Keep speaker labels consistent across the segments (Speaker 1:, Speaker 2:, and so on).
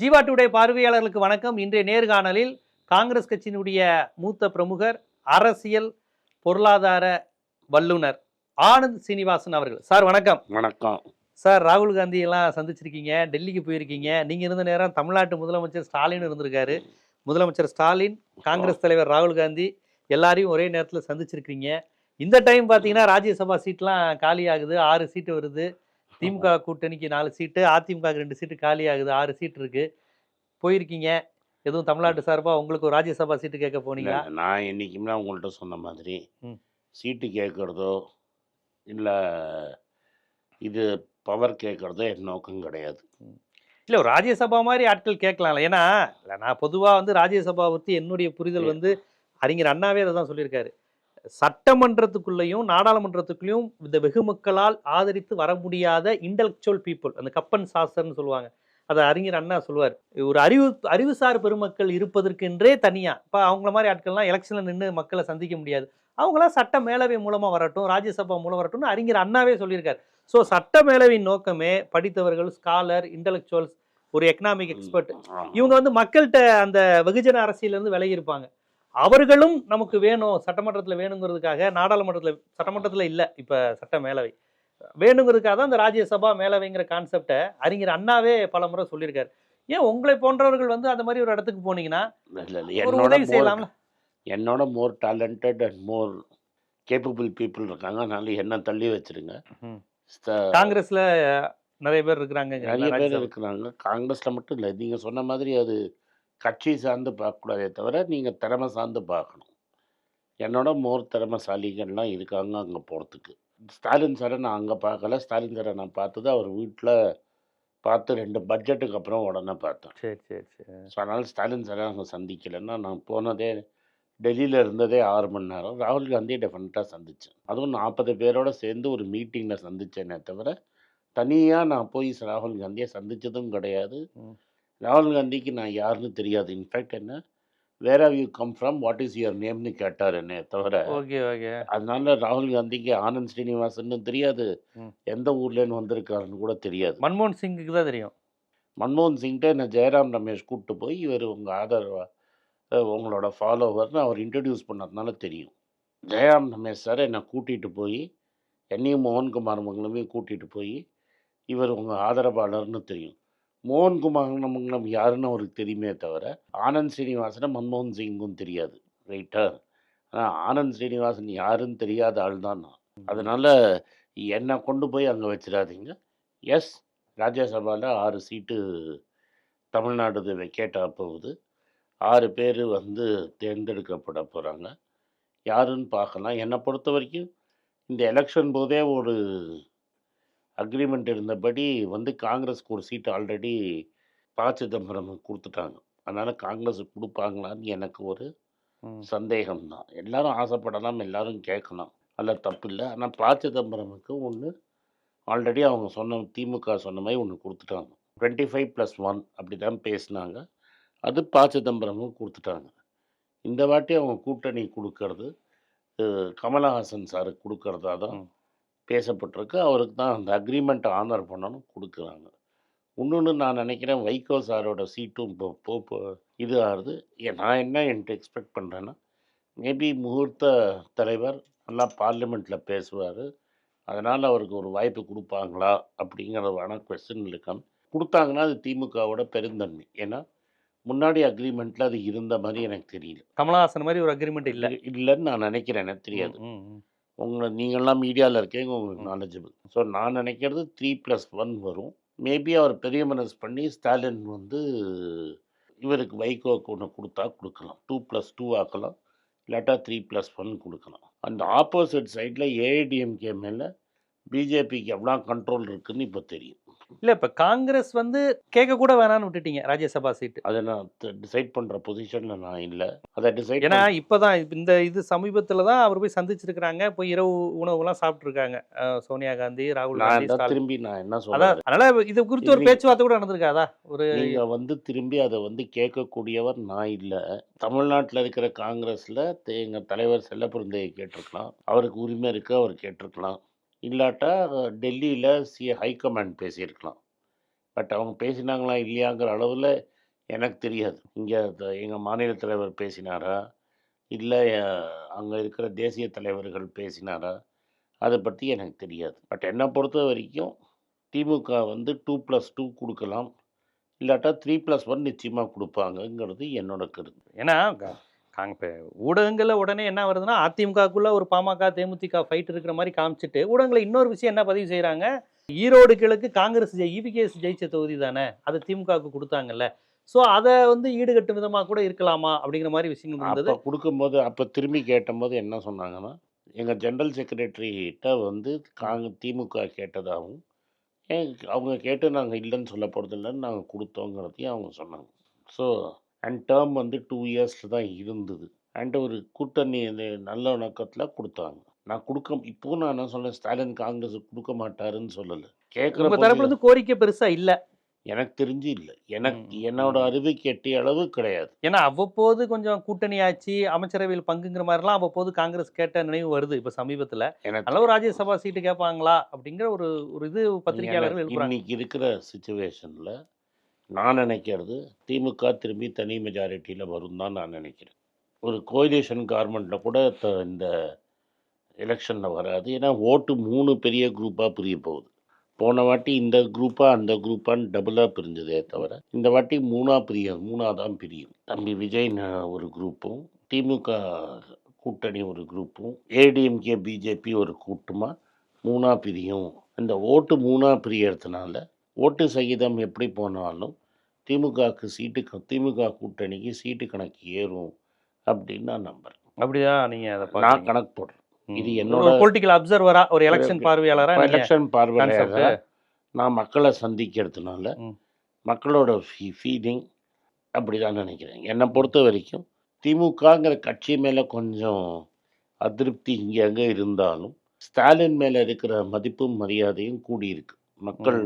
Speaker 1: Jeeva today பார்வையாளர்களுக்கு வணக்கம். இன்றைய நேர்காணலில் காங்கிரஸ் கட்சியினுடைய மூத்த பிரமுகர் அரசியல் பொருளாதார வல்லுனர் ஆனந்த் சீனிவாசன் அவர்கள். சார் வணக்கம்.
Speaker 2: வணக்கம்.
Speaker 1: சார் ராகுல் காந்தி எல்லாம் சந்திச்சிருக்கீங்க டெல்லிக்கு போயிருக்கீங்க. நீங்க இருந்த நேரம் தமிழ்நாட்டு முதலமைச்சர் ஸ்டாலின் இருந்திருக்காரு. முதலமைச்சர் ஸ்டாலின் காங்கிரஸ் தலைவர் ராகுல் காந்தி எல்லாரையும் ஒரே நேரத்தில் சந்திச்சிருக்கீங்க. இந்த டைம் பார்த்தீங்கன்னா ராஜ்யசபா சீட்லாம் காலி ஆகுது ஆறு சீட்டு வருது. திமுக கூட்டணிக்கு நாலு சீட்டு அதிமுக ரெண்டு சீட்டு காலி ஆகுது ஆறு சீட் இருக்கு. போயிருக்கீங்க. எதுவும் தமிழ்நாட்டு சார்பா உங்களுக்கு ஒரு ராஜ்யசபா சீட்டு கேட்க போனீங்களா?
Speaker 2: நான் என்னைக்குமே உங்கள்கிட்ட சொன்ன மாதிரி. சீட்டு கேட்குறதோ இல்லை இது பவர் கேட்குறதோ என் நோக்கம் கிடையாது.
Speaker 1: இல்ல ஒரு ராஜ்யசபா மாதிரி ஆட்கள் கேட்கலாம்ல. ஏன்னா இல்ல, நான் பொதுவா வந்து ராஜ்யசபா பத்தி என்னுடைய புரிதல் வந்து அறிஞர் அண்ணாவே அதை தான் சொல்லியிருக்காரு. சட்டமன்றத்துக்குள்ளேயும் நாடாளுமன்றத்துக்குள்ளேயும் இந்த வெகு மக்களால் ஆதரித்து வர முடியாத இன்டலெக்சுவல் பீப்புள் அந்த கப்பன் சாஸ்திரம்னு சொல்லுவாங்க. அதை அறிஞர் அண்ணா சொல்லுவார். ஒரு அறிவு அறிவுசார் பெருமக்கள் இருப்பதற்கென்றே தனியா இப்போ அவங்கள மாதிரி ஆட்கள்லாம் எலெக்ஷனில் நின்று மக்களை சந்திக்க முடியாது. அவங்களாம் சட்ட மேலவை மூலமா வரட்டும் ராஜ்யசபா மூலம் வரட்டும்னு அறிஞர் அண்ணாவே சொல்லியிருக்காரு. ஸோ சட்ட மேலவையின் நோக்கமே படித்தவர்கள் ஸ்காலர் இன்டலெக்சுவல்ஸ் ஒரு எக்கனாமிக் எக்ஸ்பர்ட். இவங்க வந்து மக்கள்கிட்ட அந்த வெகுஜன அரசியல இருந்து விலகி இருப்பாங்க. அவர்களும் நமக்கு வேணும் சட்டமன்றத்தில் வேணுங்கிறதுக்காக நாடாளுமன்றத்தில் சட்டமன்றத்தில் இல்லை இப்போ சட்ட மேலவை. வேணுங்கிறதுக்காக தான் இந்த ராஜ்யசபா மேலவைங்கிற கான்செப்டை அறிஞர் அண்ணாவே பல முறை சொல்லியிருக்காரு. ஏன் உங்களை போன்றவர்கள் வந்து அந்த மாதிரி ஒரு இடத்துக்கு போனீங்கன்னா
Speaker 2: இல்ல, இல்ல,
Speaker 1: ஒரு
Speaker 2: என்னோட
Speaker 1: உதவி செய்யலாம்ல
Speaker 2: என்னோட more talented and more capable people இருக்காங்க. அதனால என்ன தள்ளி வச்சிருங்க.
Speaker 1: காங்கிரஸ்ல நிறைய பேர் இருக்கிறாங்க
Speaker 2: நிறைய பேர் இருக்கிறாங்க. காங்கிரஸில் மட்டும் இல்லை நீங்கள் சொன்ன மாதிரி அது கட்சி சார்ந்து பார்க்கக்கூடாதே தவிர நீங்கள் திறமை சார்ந்து பார்க்கணும். என்னோட மோர் திறமைசாலிகள்லாம் இருக்காங்க அங்கே போகிறதுக்கு ஸ்டாலின் சாரை நான் அங்கே பார்க்கல. ஸ்டாலின் சாரை நான் பார்த்தது அவர் வீட்டில் பார்த்து ரெண்டு பட்ஜெட்டுக்கு அப்புறம் உடனே பார்த்தேன்.
Speaker 1: சரி சரி சரி.
Speaker 2: ஸோ அதனால் ஸ்டாலின் சாரை அங்கே சந்திக்கலைன்னா நான் போனதே டெல்லியில் இருந்ததே ஆறு மணி நேரம். ராகுல் காந்தியை டெஃபினட்டாக சந்தித்தேன் அதுவும் நாற்பது பேரோட சேர்ந்து ஒரு மீட்டிங்கில் சந்தித்தேனே தவிர தனியாக நான் போய் ராகுல் காந்தியை சந்தித்ததும் கிடையாது. ராகுல் காந்திக்கு நான் யாருன்னு தெரியாது. இன்ஃபேக்ட் என்ன? Where how you come from what is your நேம்னு கேட்டார் என்னை தவிர.
Speaker 1: Okay okay.
Speaker 2: அதனால ராகுல் காந்திக்கு ஆனந்த் ஸ்ரீனிவாசன்னு தெரியாது. எந்த ஊர்லேருந்து வந்திருக்காருன்னு கூட தெரியாது.
Speaker 1: மன்மோகன் சிங்குக்கு தான் தெரியும்.
Speaker 2: மன்மோகன் சிங்கிட்ட என்ன ஜெயராம் ரமேஷ் கூப்பிட்டு போய் இவர் உங்கள் ஆதரவா உங்களோட ஃபாலோவர்னு அவர் இன்ட்ரடியூஸ் பண்ணதுனால தெரியும். ஜெயராம் ரமேஷ் சார் என்னை கூட்டிகிட்டு போய் என்னையும் மோகன்குமார் மங்கலமையும் கூட்டிகிட்டு போய் இவர் உங்கள் ஆதரவாளர்னு தெரியும். மோகன்குமார் மங்கலம் யாருன்னு அவருக்கு தெரியுமே தவிர ஆனந்த் ஸ்ரீனிவாசனை மன்மோகன் சிங்கும் தெரியாது ரைட்டா ஆனால் ஆனந்த் ஸ்ரீனிவாசன் யாருன்னு தெரியாத ஆள் தான் நான் அதனால் என்னை கொண்டு போய் அங்கே வச்சிடாதீங்க. எஸ் ராஜ்யசபாவில் ஆறு சீட்டு தமிழ்நாடு வெக்கேட் ஆக போகுது. ஆறு பேர் வந்து தேர்ந்தெடுக்கப்பட போகிறாங்க யாருன்னு பார்க்கலாம். என்னை பொறுத்த வரைக்கும் இந்த எலெக்ஷன் போதே ஒரு அக்ரிமெண்ட் இருந்தபடி வந்து காங்கிரஸ்க்கு ஒரு சீட்டு ஆல்ரெடி ப சிதம்பரம் கொடுத்துட்டாங்க. அதனால் காங்கிரஸ் கொடுப்பாங்களான்னு எனக்கு ஒரு. சந்தேகம் தான் எல்லாரும் ஆசைப்படலாம் எல்லாரும் கேட்கலாம். அதில் தப்பு இல்லை. ஆனால் ப சிதம்பரமுக்கு ஒன்று ஆல்ரெடி அவங்க சொன்ன திமுக சொன்ன மாதிரி ஒன்று கொடுத்துட்டாங்க. டுவெண்ட்டி ஃபைவ் ப்ளஸ் ஒன் அப்படி தான் பேசினாங்க. அது ப சிதம்பரமும் கொடுத்துட்டாங்க. இந்த வாட்டி அவங்க கூட்டணி கொடுக்கறது கமலஹாசன் சாருக்கு கொடுக்கறதா தான். பேசப்பட்டிருக்கு. அவருக்கு தான் அந்த அக்ரிமெண்ட்டை ஆனர் பண்ணணும் கொடுக்குறாங்க. இன்னொன்று நான் நினைக்கிறேன் வைகோ சாரோட சீட்டும் இப்போ போ இது ஆகுது நான் என்ன என்கிட்ட எக்ஸ்பெக்ட் பண்ணுறேன்னா மேபி முகூர்த்த தலைவர் நல்லா பார்லிமெண்ட்டில் பேசுவார். அதனால் அவருக்கு ஒரு வாய்ப்பு கொடுப்பாங்களா அப்படிங்கிறதான கொஸ்டின் இருக்காம. கொடுத்தாங்கன்னா அது திமுகவோட பெருந்தன்மை. ஏன்னா முன்னாடி அக்ரிமெண்ட்டில் அது இருந்த மாதிரி எனக்கு தெரியல.
Speaker 1: கமலஹாசன் மாதிரி ஒரு அக்ரிமெண்ட் இல்லை.
Speaker 2: இல்லைன்னு நான் நினைக்கிறேன் எனக்கு தெரியாது. உங்களை நீங்கள்லாம் மீடியாவில் இருக்கீங்க உங்களுக்கு நாலேஜபிள் ஸோ நான் நினைக்கிறது த்ரீ ப்ளஸ் ஒன் வரும். மேபி அவர் பெரிய மனசு பண்ணி ஸ்டாலின் வந்து இவருக்கு வைகோக்கு ஒன்று கொடுத்தா கொடுக்கலாம். டூ ப்ளஸ் டூ ஆக்கலாம். இல்லாட்டா த்ரீ ப்ளஸ் ஒன் கொடுக்கலாம். அந்த ஆப்போசிட் சைடில் ஏஐடிஎம்கே மேலே பிஜேபிக்கு எவ்வளோ கண்ட்ரோல் இருக்குன்னு இப்போ தெரியும்.
Speaker 1: இல்ல இப்ப காங்கிரஸ் வந்து கேட்க கூட வேணாம்னு விட்டுட்டீங்க ராஜ்யசபா சீட்டு.
Speaker 2: அதை நான் டிசைட் பண்ணுற பொசிஷனில் நான் இல்லை. அதை டிசைட்
Speaker 1: ஏன்னா இப்பதான் இப்ப இந்த இது சமீபத்துல தான் அவர் போய் சந்திச்சிருக்கிறாங்க போய் இரவு உணவுலாம் சாப்பிட்டுருக்காங்க. அஹ், சோனியா காந்தி ராகுல் காந்தி.
Speaker 2: திரும்பி நான் என்ன
Speaker 1: அதான்
Speaker 2: சொல்கிறேன்
Speaker 1: அதனால இது குறித்து ஒரு. பேச்சுவார்த்தை கூட நடந்திருக்காதா ஒரு
Speaker 2: நீங்க வந்து திரும்பி அதை வந்து கேட்கக்கூடியவர் நான் இல்லை. தமிழ்நாட்டில் இருக்கிற காங்கிரஸில் எங்கள் தலைவர் செல்லப்பிரந்தையை கேட்டிருக்கலாம். அவருக்கு உரிமை இருக்கு அவர் கேட்டிருக்கலாம். இல்லாட்டா டெல்லியில் சி ஹைகமாண்ட் பேசியிருக்கலாம். பட் அவங்க பேசினாங்களா இல்லையாங்கிற அளவில் எனக்கு தெரியாது. இங்கே எங்கள் மாநில தலைவர் பேசினாரா? இல்லை அங்கே இருக்கிற தேசிய தலைவர்கள் பேசினாரா? அதை பற்றி எனக்கு தெரியாது. பட் என்னை பொறுத்த வரைக்கும் திமுக வந்து டூ ப்ளஸ் டூ கொடுக்கலாம். இல்லாட்டா த்ரீ ப்ளஸ் ஒன் நிச்சயமாக கொடுப்பாங்கங்கிறது என்னோட கருத்து.
Speaker 1: ஏன்னா காங்க இப்போ ஊடகங்களில் உடனே என்ன வருதுன்னா அதிமுகக்குள்ளே ஒரு பாமக தேமுதிக ஃபைட் இருக்கிற மாதிரி காமிச்சிட்டு ஊடகங்களில் இன்னொரு விஷயம் என்ன பதிவு செய்கிறாங்க ஈரோடு கிழக்கு காங்கிரஸ் ஜெய் ஜெயிச்ச தொகுதி தானே அது திமுகவுக்கு கொடுத்தாங்கல்ல. ஸோ அதை வந்து ஈடுகட்டும் விதமாக கூட இருக்கலாமா? அப்படிங்கிற மாதிரி விஷயங்கள் இருந்தது.
Speaker 2: கொடுக்கும்போது அப்போ திரும்பி கேட்டபோது என்ன சொன்னாங்கன்னா எங்கள் ஜென்ரல் செக்ரட்டரிகிட்ட வந்து காங்க திமுக கேட்டதாகவும் அவங்க கேட்டு நாங்கள் இல்லைன்னு சொல்ல போகிறது இல்லைன்னு நாங்கள் கொடுத்தோங்கிறதையும் அவங்க சொன்னாங்க. ஸோ அண்ட் டேர்ம் வந்து டூ இயர்ஸில் தான் இருந்தது. அண்ட் ஒரு கூட்டணி நல்ல வணக்கத்தில் கொடுத்தாங்க. நான் கொடுக்க இப்போவும் நான் என்ன சொல்ல ஸ்டாலின் காங்கிரஸ் கொடுக்க மாட்டாருன்னு சொல்லலை. கேட்குற
Speaker 1: தரப்புல இருந்து கோரிக்கை பெருசா இல்ல.
Speaker 2: எனக்கு தெரிஞ்சு இல்லை. எனக்கு என்னோட
Speaker 1: ம்.
Speaker 2: அறிவுக்கு எட்டிய அளவு கிடையாது.
Speaker 1: ஏன்னா அவ்வப்போது கொஞ்சம் கூட்டணி ஆட்சி அமைச்சரவையில் பங்குங்கிற மாதிரிலாம் அவ்வப்போது காங்கிரஸ் கேட்ட நினைவு வருது. இப்ப சமீபத்துல ஒரு ராஜ்யசபா சீட்டு கேட்பாங்களா அப்படிங்கிற ஒரு ஒரு இது பத்திரிகையாளர்கள்
Speaker 2: இன்னைக்கு இருக்கிற சுச்சுவேஷனில் நான் நினைக்கிறது திமுக திரும்பி தனி மெஜாரிட்டியில் வரும் தான் நான் நினைக்கிறேன். ஒரு கோயிலேஷன் கார்மெண்ட்டில் கூட த- இந்த எலெக்ஷனில் வராது. ஏன்னா ஓட்டு மூணு பெரிய குரூப்பாக பிரிய போகுது. போன வாட்டி இந்த குரூப்பாக அந்த குரூப்பான்னு டபுளாக பிரிஞ்சதே தவிர இந்த வாட்டி மூணாக பிரியும் மூணாக தான் பிரியும். தம்பி விஜய் ஒரு குரூப்பும் திமுக கூட்டணி ஒரு குரூப்பும் ஏடிஎம்கே பிஜேபி ஒரு கூட்டுமாக மூணாக பிரியும். இந்த ஓட்டு மூணாக பிரியறதுனால ஓட்டு சகிதம் எப்படி போனாலும் திமுகவுக்கு சீட்டு திமுக கூட்டணிக்கு சீட்டு கணக்கு ஏறும் அப்படின்னு நான் நம்புறேன்
Speaker 1: அப்படிதான் நீங்க அதை
Speaker 2: நான் கணக்கு போடுறேன் இது. என்னோட
Speaker 1: பொலிட்டிக்கல் அப்சர்வரா ஒரு எலெக்ஷன்
Speaker 2: Okay.
Speaker 1: பார்வையாளரா நீங்க
Speaker 2: எலெக்ஷன்
Speaker 1: concept.
Speaker 2: நான் மக்களை சந்திக்கிறதுனால. மக்களோட ஃபீ ஃபீலிங் அப்படி தான் நினைக்கிறேன் என்னை பொறுத்த வரைக்கும் திமுகங்கிற கட்சி மேலே கொஞ்சம் அதிருப்தி இங்கே அங்கே இருந்தாலும் ஸ்டாலின் மேலே இருக்கிற மதிப்பும் மரியாதையும் கூடியிருக்கு மக்கள்.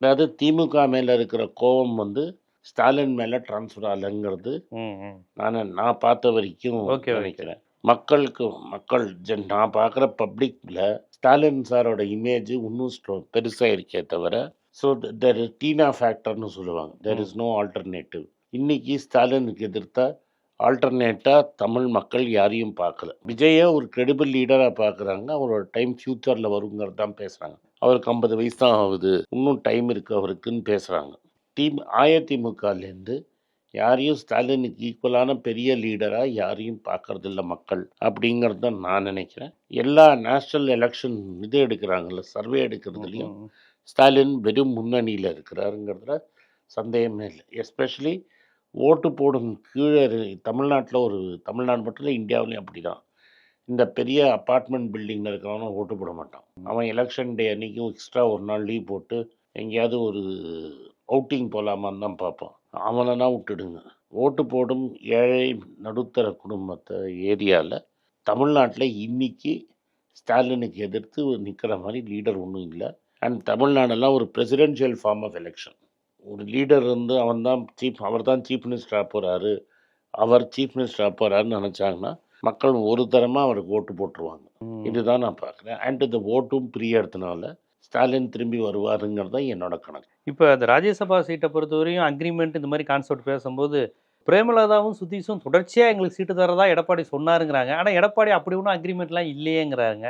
Speaker 2: அதாவது திமுக மேலே இருக்கிற கோபம் வந்து ஸ்டாலின் மேலே ட்ரான்ஸ்ஃபர் ஆகலைங்கிறது. நான் நான் பார்த்த வரைக்கும். நினைக்கிறேன். மக்களுக்கு மக்கள் ஜன் நான் பார்க்குற பப்ளிக்கில் ஸ்டாலின் சாரோட இமேஜ் இன்னும் ஸ்ட்ரோ பெருசாக இருக்கே தவிர ஸோ தெர் டீனா ஃபேக்டர்னு சொல்லுவாங்க. தெர் இஸ் நோ ஆல்டர்னேட்டிவ் இன்னைக்கு ஸ்டாலினுக்கு எதிர்த்தா ஆல்டர்னேட்டாக தமிழ் மக்கள் யாரையும் பார்க்கல. விஜயை ஒரு கிரெடிபிள் லீடராக பார்க்குறாங்க. அவரோட டைம் ஃப்யூச்சரில் வருங்கிறது தான் பேசுகிறாங்க அவருக்கு ஐம்பது வயசு தான் ஆகுது இன்னும் டைம் இருக்குது அவருக்குன்னு பேசுகிறாங்க டீம் அதிமுகலேருந்து யாரையும் ஸ்டாலினுக்கு ஈக்குவலான பெரிய லீடராக யாரையும் பார்க்கறதில்ல மக்கள் அப்படிங்கிறது தான் நான் நினைக்கிறேன். எல்லா நேஷ்னல் எலெக்ஷன் இது எடுக்கிறாங்கல்ல சர்வே எடுக்கிறதுலையும். ஸ்டாலின் வெறும் முன்னணியில் இருக்கிறாருங்கிறதுல சந்தேகமே இல்லை. எஸ்பெஷலி ஓட்டு போடும் கீழே தமிழ்நாட்டில் ஒரு தமிழ்நாடு மட்டும் இல்லை இந்தியாவிலையும் அப்படி தான் இந்த பெரிய அப்பார்ட்மெண்ட் பில்டிங்கில் இருக்கிறவனும் ஓட்டு போட மாட்டான். அவன் எலெக்ஷன் டே அன்றைக்கும் எக்ஸ்ட்ரா ஒரு நாள் லீவ் போட்டு எங்கேயாவது ஒரு அவுட்டிங் போகலாமான்னு தான் பார்ப்பான். அவனைனா விட்டுடுங்க. ஓட்டு போடும் ஏழை நடுத்தர குடும்பத்தை ஏரியாவில் தமிழ்நாட்டில் இன்னைக்கு ஸ்டாலினுக்கு எதிர்த்து நிற்கிற மாதிரி லீடர் ஒன்றும் இல்லை. அண்ட் தமிழ்நாடெல்லாம் ஒரு பிரசிடென்ஷியல் ஃபார்ம் ஆஃப் எலெக்ஷன் ஒரு லீடர் வந்து அவன் தான் சீஃப் அவர் தான் சீஃப் மினிஸ்டராக போகிறாரு அவர் சீஃப் மினிஸ்டராக போகிறாருன்னு நினச்சாங்கன்னா மக்கள் ஒரு தரமாக அவருக்கு ஓட்டு போட்டுருவாங்க. இதுதான் நான் பார்க்குறேன். அண்ட் இந்த ஓட்டும் பிரியறதுனால ஸ்டாலின் திரும்பி வருவாருங்கிறது தான் என்னோட கணக்கு.
Speaker 1: இப்போ அந்த ராஜ்யசபா சீட்டை பொறுத்தவரையும் அக்ரிமெண்ட் இந்த மாதிரி கான்செப்ட் பேசும்போது பிரேமலதாவும் சுதீஷும் தொடர்ச்சியாக எங்களுக்கு சீட்டு தரதா எடப்பாடி சொன்னாருங்கிறாங்க. ஆனால் எடப்பாடி அப்படி ஒன்றும் அக்ரிமெண்ட்லாம் இல்லையேங்கிறாங்க.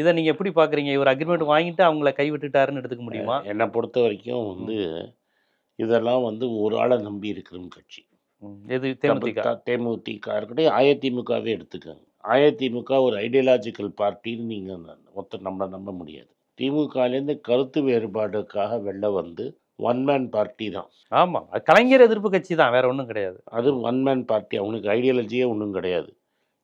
Speaker 1: இதை நீங்கள் எப்படி பார்க்குறீங்க? இவர் அக்ரிமெண்ட் வாங்கிட்டு அவங்கள கைவிட்டுட்டாருன்னு எடுத்துக்க முடியுமா?
Speaker 2: என்னை பொறுத்த வரைக்கும் வந்து இதெல்லாம் வந்து ஒரு ஆளை நம்பி இருக்கிற கட்சி.
Speaker 1: எது தேமுதிக?
Speaker 2: தேமுதிக இருக்கட்டும் அதிமுகவே எடுத்துக்கோங்க. அதிமுக ஒரு ஐடியாலஜிக்கல் பார்ட்டின்னு நீங்கள் ஒருத்தர் நம்மளை நம்ப முடியாது. திமுகலேருந்து கருத்து வேறுபாடுக்காக வெளில வந்து ஒன் மேன் பார்ட்டி தான்.
Speaker 1: ஆமாம் கலைஞர் எதிர்ப்பு கட்சி தான் வேற ஒன்றும் கிடையாது.
Speaker 2: அது ஒன் மேன் பார்ட்டி அவனுக்கு ஐடியாலஜியே ஒன்றும் கிடையாது.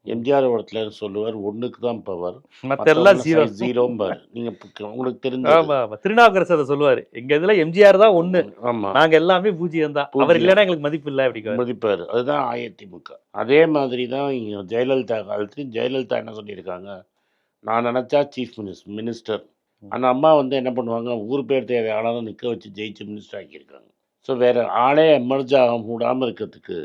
Speaker 2: எம்ஜிஆர் இடத்துல சொல்லுவார் ஒன்றுக்கு தான் பவர்
Speaker 1: மற்ற எல்லாம் ஜீரோ
Speaker 2: ஜீரோம்பார் நீங்கள் உங்களுக்கு தெரிஞ்ச
Speaker 1: ஆமா ஆமா. திருநாவுக்கரசு அதை சொல்லுவாரு. எங்க இதுல எம்ஜிஆர் தான் ஒண்ணு.
Speaker 2: ஆமாம்
Speaker 1: நாங்க எல்லாமே பூஜ்ஜியம் தான். அவர். இல்லைன்னா எங்களுக்கு மதிப்பு இல்லை அப்படி
Speaker 2: மதிப்பார். அதுதான் அதிமுக அதே மாதிரி தான் இங்க ஜெயலலிதா காலத்துலையும் ஜெயலலிதா என்ன சொல்லியிருக்காங்க? நான் நினச்சா சீஃப் மினிஸ்டர் மினிஸ்டர் அந்த அம்மா வந்து என்ன பண்ணுவாங்க? ஊர் பேர் தேவை ஆளாலும் நிற்க வச்சு ஜெயிச்சு மினிஸ்டர் ஆக்கியிருக்காங்க. ஸோ வேறு ஆளே எமர்ஜ் ஆக மூடாமல் இருக்கிறதுக்கு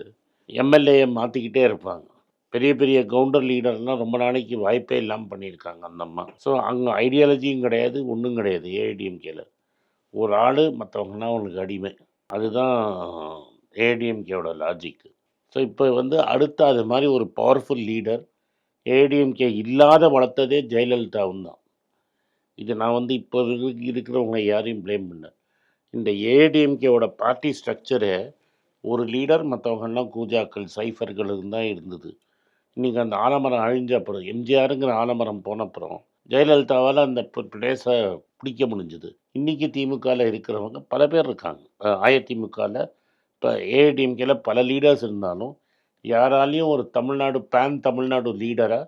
Speaker 2: எம்எல்ஏயை மாற்றிக்கிட்டே இருப்பாங்க. பெரிய பெரிய கவுண்டர் லீடர்லாம் ரொம்ப நாளைக்கு வாய்ப்பே இல்லாமல் பண்ணியிருக்காங்க அந்த அம்மா. ஸோ அங்கே ஐடியாலஜியும் கிடையாது ஒன்றும் கிடையாது ஏஐடிஎம்கேல. ஒரு ஆள் மற்றவங்கன்னா அவனுக்கு அடிமை. அதுதான் ஏடிஎம்கேவோட லாஜிக்கு ஸோ இப்போ வந்து அடுத்த அது மாதிரி ஒரு பவர்ஃபுல் லீடர் ஏடிஎம்கே இல்லாத வளர்த்ததே ஜெயலலிதாவும் தான். இது நான் வந்து இப்போ இருக்கிறவங்க யாரையும் ப்ளேம் பண்ண இந்த ஏடிஎம்கேவோட பார்ட்டி ஸ்ட்ரக்சரு ஒரு லீடர் மற்றவங்கெல்லாம் கூஜாக்கள் சைஃபர்கள் தான் இருந்தது. இன்றைக்கி அந்த ஆலமரம் அழிஞ்ச அப்புறம் எம்ஜிஆருங்கிற ஆலமரம் போன அப்புறம் ஜெயலலிதாவால் அந்த பிளேஸை பிடிக்க முடிஞ்சுது. இன்றைக்கி திமுகவில் இருக்கிறவங்க பல பேர் இருக்காங்க. அதிமுகவில் இப்போ ஏடிஎம்கேல பல லீடர்ஸ் இருந்தாலும் யாராலையும் ஒரு தமிழ்நாடு பேன் தமிழ்நாடு லீடராக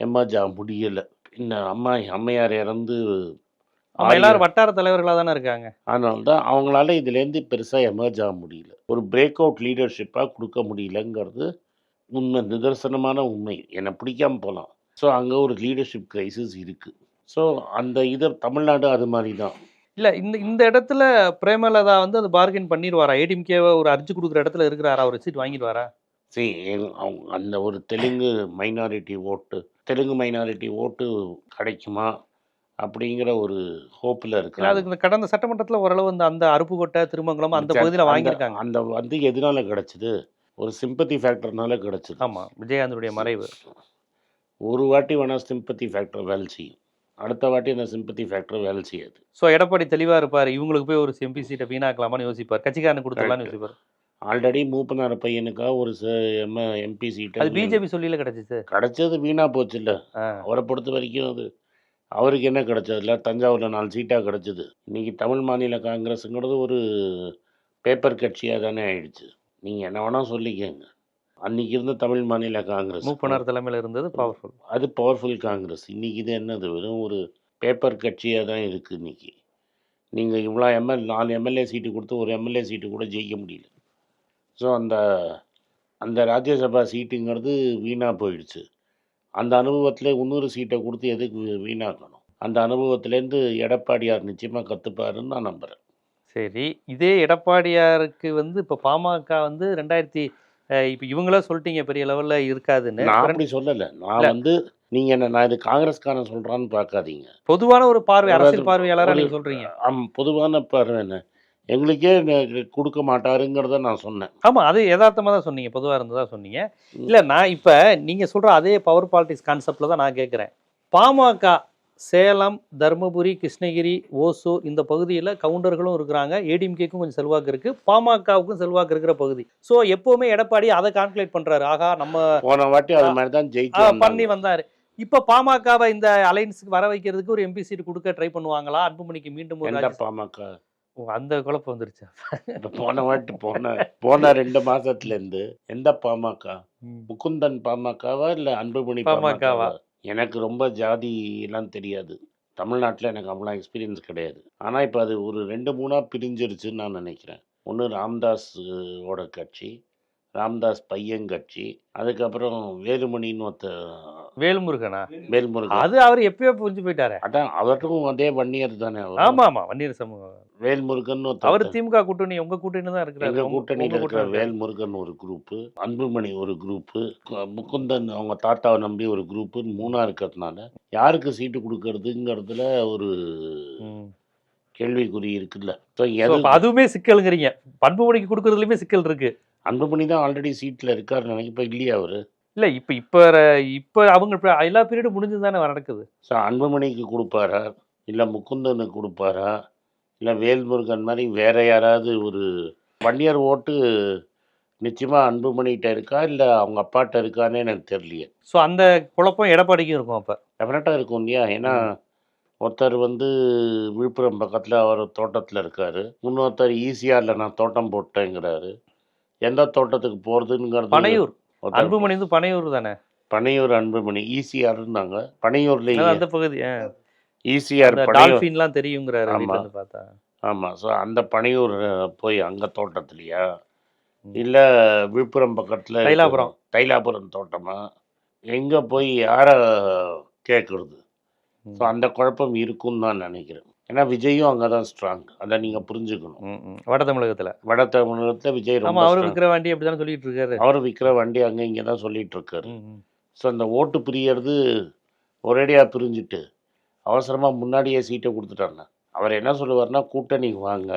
Speaker 2: எமர்ஜ் ஆக முடியலை. இந்த அம்மா அம்மையார் இறந்து
Speaker 1: எல்லாரும் வட்டார தலைவர்களா தானே இருக்காங்க?
Speaker 2: அதனால தான் அவங்களால இதுலேருந்து பெருசாக எமர்ஜ் ஆக முடியல. ஒரு பிரேக் அவுட் லீடர்ஷிப்பாக கொடுக்க முடியலங்கிறது உண்மை நிதர்சனமான உண்மை. என்னை பிடிக்காம போகலாம் ஸோ அங்கே ஒரு லீடர்ஷிப் கிரைசிஸ் இருக்குது ஸோ அந்த இது தமிழ்நாடு அது மாதிரி தான்
Speaker 1: இல்ல இந்த இந்த இடத்துல பிரேமலதா வந்து அது பார்கெயின் பண்ணிடுவாரா? ஏடிஎம்கேவை ஒரு அரிச்சு கொடுக்குற இடத்துல இருக்கிறாரா? ஒரு சீட் வாங்கிடுவாரா?
Speaker 2: சரி அவங்க அந்த ஒரு தெலுங்கு மைனாரிட்டி ஓட்டு தெலுங்கு மைனாரிட்டி ஓட்டு கிடைக்குமா? அப்படிங்கிற ஒரு ஹோப்பில் இருக்கு
Speaker 1: அதுக்கு இந்த கடந்த சட்டமன்றத்துல ஓரளவு இந்த அந்த அருப்புக்கோட்டை திருமங்கலம் அந்த பகுதியில வாங்கியிருக்காங்க.
Speaker 2: அந்த வந்து எதனால கிடைச்சது? ஒரு சிம்பத்தி ஃபேக்டர்னால கிடைச்சது.
Speaker 1: ஆமா விஜயகாந்தனுடைய மறைவு.
Speaker 2: ஒரு வாட்டி வேணால் சிம்பத்தி ஃபேக்டர் வேலை செய்யும். அடுத்த வாட்டி அந்த சிம்பத்தி ஃபேக்டர் வேலை செய்யாது.
Speaker 1: சோ எடப்பாடி தெளிவா இருப்பாரு இவங்களுக்கு போய் ஒரு எம்பி சீட்டை வீணாக்கலாமான்னு யோசிப்பார். கட்சிக்காரனுக்கு கொடுத்துடலாம்னு. யோசிப்பார்.
Speaker 2: ஆல்ரெடி மூப்பனார் பையனுக்காக ஒரு எம் எம்பி
Speaker 1: அது
Speaker 2: சீட்டு
Speaker 1: பிஜேபி சொல்லியில கிடைச்சிச்சு
Speaker 2: கிடைச்சது. வீணாக போச்சு இல்லை. அவரை பொறுத்த வரைக்கும் அது. அவருக்கு என்ன கிடைச்சதுல தஞ்சாவூரில் நாலு சீட்டாக கிடைச்சது. இன்னைக்கு தமிழ் மாநில காங்கிரஸுங்கிறது ஒரு பேப்பர் கட்சியாக தானே ஆயிடுச்சு. நீங்கள் என்ன வேணால் சொல்லிக்கங்க. அன்னைக்கு இருந்த தமிழ் மாநில காங்கிரஸ்.
Speaker 1: மூப்பனார் தலைமையில இருந்தது பவர்ஃபுல்
Speaker 2: அது பவர்ஃபுல் காங்கிரஸ். இன்னைக்கு இது என்னது? வெறும் ஒரு பேப்பர் கட்சியாக தான் இருக்குது இன்னைக்கு. நீங்கள் இவ்வளோ எம்எல் நாலு எம்எல்ஏ சீட்டு கொடுத்து ஒரு எம்எல்ஏ சீட்டு கூட ஜெயிக்க முடியல. ஸோ அந்த அந்த ராஜ்யசபா சீட்டுங்கிறது வீணாக போயிடுச்சு. அந்த அனுபவத்தில் இன்னொரு சீட்டை கொடுத்து எதுக்கு வீணாக்கணும்? அந்த அனுபவத்துலேருந்து எடப்பாடியார் நிச்சயமாக கற்றுப்பாருன்னு நான் நம்புகிறேன்
Speaker 1: சரி. இதே எடப்பாடியாருக்கு வந்து இப்ப பாமக வந்து ரெண்டாயிரத்தி இப்ப இவங்களே சொல்லிட்டீங்க பெரிய லெவல்ல இருக்காதுன்னு.
Speaker 2: நான் அப்படி சொல்லலை. நான் வந்து நீங்கள் என்ன நான் இது காங்கிரஸ்காரன் சொல்கிறான்னு பார்க்காதீங்க.
Speaker 1: பொதுவான ஒரு பார்வை அரசியல் பார்வையாளரா
Speaker 2: ஒரு-
Speaker 1: நீங்க சொல்றீங்க.
Speaker 2: ஆம் பொதுவான பார்வை என்ன? எங்களுக்கே கொடுக்க மாட்டாருங்கிறத நான் சொன்னேன்.
Speaker 1: ஆமா அது யதார்த்தமா தான் சொன்னீங்க பொதுவா இருந்ததா சொன்னீங்க. இல்ல நான் இப்ப நீங்க சொல்ற அதே பவர் பாலிடிக்ஸ் கான்செப்ட்ல தான் நான் கேட்கிறேன் பாமக சேலம் தருமபுரி கிருஷ்ணகிரி ஓசூர் இந்த பகுதியில் கவுண்டர்களும் இருக்கிறாங்க. ஏடிஎம்கேக்கும் கொஞ்சம் செல்வாக்கு இருக்கு. பாமகவுக்கும் செல்வாக்கு இருக்கிற பகுதி. ஸோ எப்பவுமே எடப்பாடி அதை கால்குலேட் பண்றாரு. ஆகா நம்ம
Speaker 2: போன வாட்டி அது மாதிரி தான் ஜெயிச்சு
Speaker 1: பண்ணி. வந்தாரு. இப்ப பாமகவை இந்த அலைன்ஸுக்கு வர வைக்கிறதுக்கு ஒரு எம்பி சீட் கொடுக்க ட்ரை பண்ணுவாங்களா? அன்புமணிக்கு மீண்டும் ஒரு
Speaker 2: பாமக?
Speaker 1: அந்த குழப்பம் வந்துருச்சு?
Speaker 2: இப்ப போன வாட்டி போன போன ரெண்டு மாசத்துல இருந்து எந்த பாமக? முகுந்தன் பாமகவா இல்ல அன்புமணி
Speaker 1: பாமகவா?
Speaker 2: எனக்கு ரொம்ப ஜாதி எல்லாம் தெரியாது. தமிழ்நாட்டில் எனக்கு அவ்வளோ எக்ஸ்பீரியன்ஸ் கிடையாது. ஆனால் இப்போ அது ஒரு ரெண்டு மூணாக பிரிஞ்சிருச்சுன்னு நான் நினைக்கிறேன். ஒன்று ராம்தாஸோட கட்சி ராம்தாஸ் பையன் கட்சி அதுக்கப்புறம் வேலுமணின்னு ஒருத்த
Speaker 1: வேல்முருகனா?
Speaker 2: வேல்முருகன்.
Speaker 1: அது அவர் எப்பயோ புரிஞ்சு போயிட்டாரு.
Speaker 2: அதான் அவரும் அதே வன்னியர் தானே அவர்?
Speaker 1: ஆமா ஆமா வன்னியர் சமூகம்.
Speaker 2: வேல்முருகன்
Speaker 1: அவர் திமுக கூட்டணி உங்க கூட்டணி தான் இருக்கிறாரு.
Speaker 2: எங்க கூட்டணியில் இருக்கிற வேல்முருகன் ஒரு குரூப்பு அன்புமணி ஒரு குரூப்பு முகுந்தன் அவங்க தாத்தாவை நம்பி ஒரு குரூப்பு மூணா இருக்கிறதுனால யாருக்கு சீட்டு கொடுக்கறதுங்கிறதுல ஒரு. கேள்விக்குறி இருக்குல்ல.
Speaker 1: அதுவுமே சிக்கலுங்கிறீங்க. பண்புமணிக்கு கொடுக்கறதுலயுமே சிக்கல் இருக்கு.
Speaker 2: அன்புமணி தான் ஆல்ரெடி சீட்டில் இருக்காரு நினைக்க இப்போ இல்லையா அவரு?
Speaker 1: இல்ல இப்ப இப்ப இப்ப அவங்க இப்ப எல்லா பீரியடும் முடிஞ்சு தானே நடக்குது.
Speaker 2: ஸோ அன்புமணிக்கு கொடுப்பாரா? இல்லை முகுந்தனுக்கு கொடுப்பாரா? இல்லை வேல்முருகன் மாதிரி வேற யாராவது ஒரு வன்னியர் ஓட்டு நிச்சயமா அன்புமணிகிட்ட இருக்கா? இல்லை அவங்க அப்பாட்ட இருக்கான்னு எனக்கு தெரியலையே.
Speaker 1: சோ அந்த குழப்பம் எடப்பாடிக்கும் இருக்கும் அப்ப.
Speaker 2: டெஃபினட்டாக இருக்கும் இல்லையா? ஏன்னா ஒருத்தர் வந்து விழுப்புரம் பக்கத்தில் அவர் தோட்டத்தில் இருக்காரு. இன்னொருத்தர் ஈசிஆரில் நான் தோட்டம் போட்டேங்கிறாரு. எந்த தோட்டத்துக்கு போகிறதுங்கிறது
Speaker 1: பனையூர். அன்புமணி வந்து பனையூர் தானே?
Speaker 2: பனையூர் அன்புமணி ஈசிஆர்னாங்க பனையூர்ல
Speaker 1: அதான் அந்த பகுதி.
Speaker 2: ஈசிஆர் பனையூர்.
Speaker 1: டால்பின்லாம் தெரியுங்கிறாரு
Speaker 2: ஆமா.
Speaker 1: வீட்டுல இருந்து பார்த்தா.
Speaker 2: ஆமாம் ஸோ அந்த பனையூர் போய் அங்கே தோட்டத்துலையா. இல்லை விழுப்புரம் பக்கத்தில்
Speaker 1: தைலாபுரம்.
Speaker 2: தைலாபுரம் தோட்டமா? எங்கே போய் யாரை கேட்குறது. ஸோ அந்த குழப்பம் இருக்கும்னு தான் நினைக்கிறேன். ஏன்னா விஜயும் அங்கே தான் ஸ்ட்ராங் அதை நீங்கள் புரிஞ்சுக்கணும்.
Speaker 1: வட தமிழகத்துல.
Speaker 2: வட தமிழகத்தில் விஜய் ரொம்ப
Speaker 1: அவரு. விக்கிற வண்டி அப்படிதான் சொல்லிட்டு இருக்காரு.
Speaker 2: அவர் விற்கிற வண்டி அங்கே இங்கே தான் சொல்லிட்டு இருக்காரு. ஸோ அந்த ஓட்டு பிரியறது ஒரேடியாக பிரிஞ்சுட்டு அவசரமாக முன்னாடியே சீட்டை கொடுத்துட்டாங்க அவர் என்ன சொல்லுவார்னா கூட்டணிக்கு வாங்க.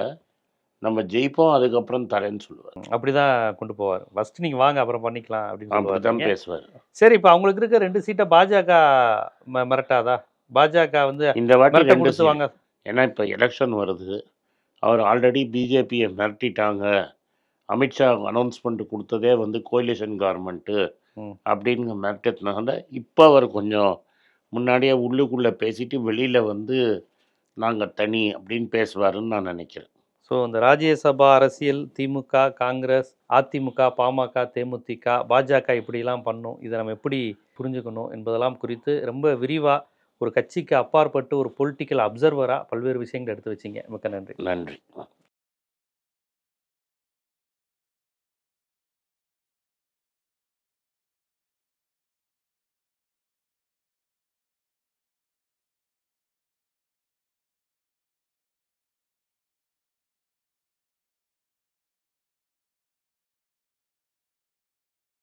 Speaker 2: நம்ம ஜெயிப்போம் அதுக்கப்புறம் தரேன்னு சொல்லுவார்.
Speaker 1: அப்படிதான் கொண்டு போவார். ஃபர்ஸ்ட் நீங்க வாங்க அப்புறம் பண்ணிக்கலாம் அப்படின்னு சொல்லுவாங்க
Speaker 2: பேசுவார்.
Speaker 1: சரி இப்போ அவங்களுக்கு இருக்க ரெண்டு சீட்டை பாஜக மிரட்டாதா? பாஜக வந்து
Speaker 2: இந்த வாட்டி.
Speaker 1: வாங்க.
Speaker 2: ஏன்னா இப்போ எலெக்ஷன் வருது. அவர் ஆல்ரெடி பிஜேபியை மிரட்டிட்டாங்க. அமித்ஷா அனௌன்ஸ்மெண்ட் கொடுத்ததே வந்து கோயிலேஷன் கவர்மெண்ட்டு. அப்படின்னு மிரட்டதுனால இப்போ அவர் கொஞ்சம் முன்னாடியே உள்ளுக்குள்ளே பேசிட்டு வெளியில் வந்து நாங்கள் தனி அப்படின்னு பேசுவாருன்னு நான் நினைக்கிறேன்.
Speaker 1: ஸோ இந்த ராஜ்யசபா அரசியல் திமுக காங்கிரஸ் அதிமுக பாமக தேமுதிக பாஜக இப்படிலாம் பண்ணும். இதை நம்ம எப்படி புரிஞ்சுக்கணும் என்பதெல்லாம் குறித்து ரொம்ப விரிவாக ஒரு கட்சிக்கு அப்பாற்பட்டு ஒரு பொலிட்டிக்கல் அப்சர்வராக பல்வேறு விஷயங்கள் எடுத்து வச்சிங்க. மிக்க நன்றி.
Speaker 2: நன்றி.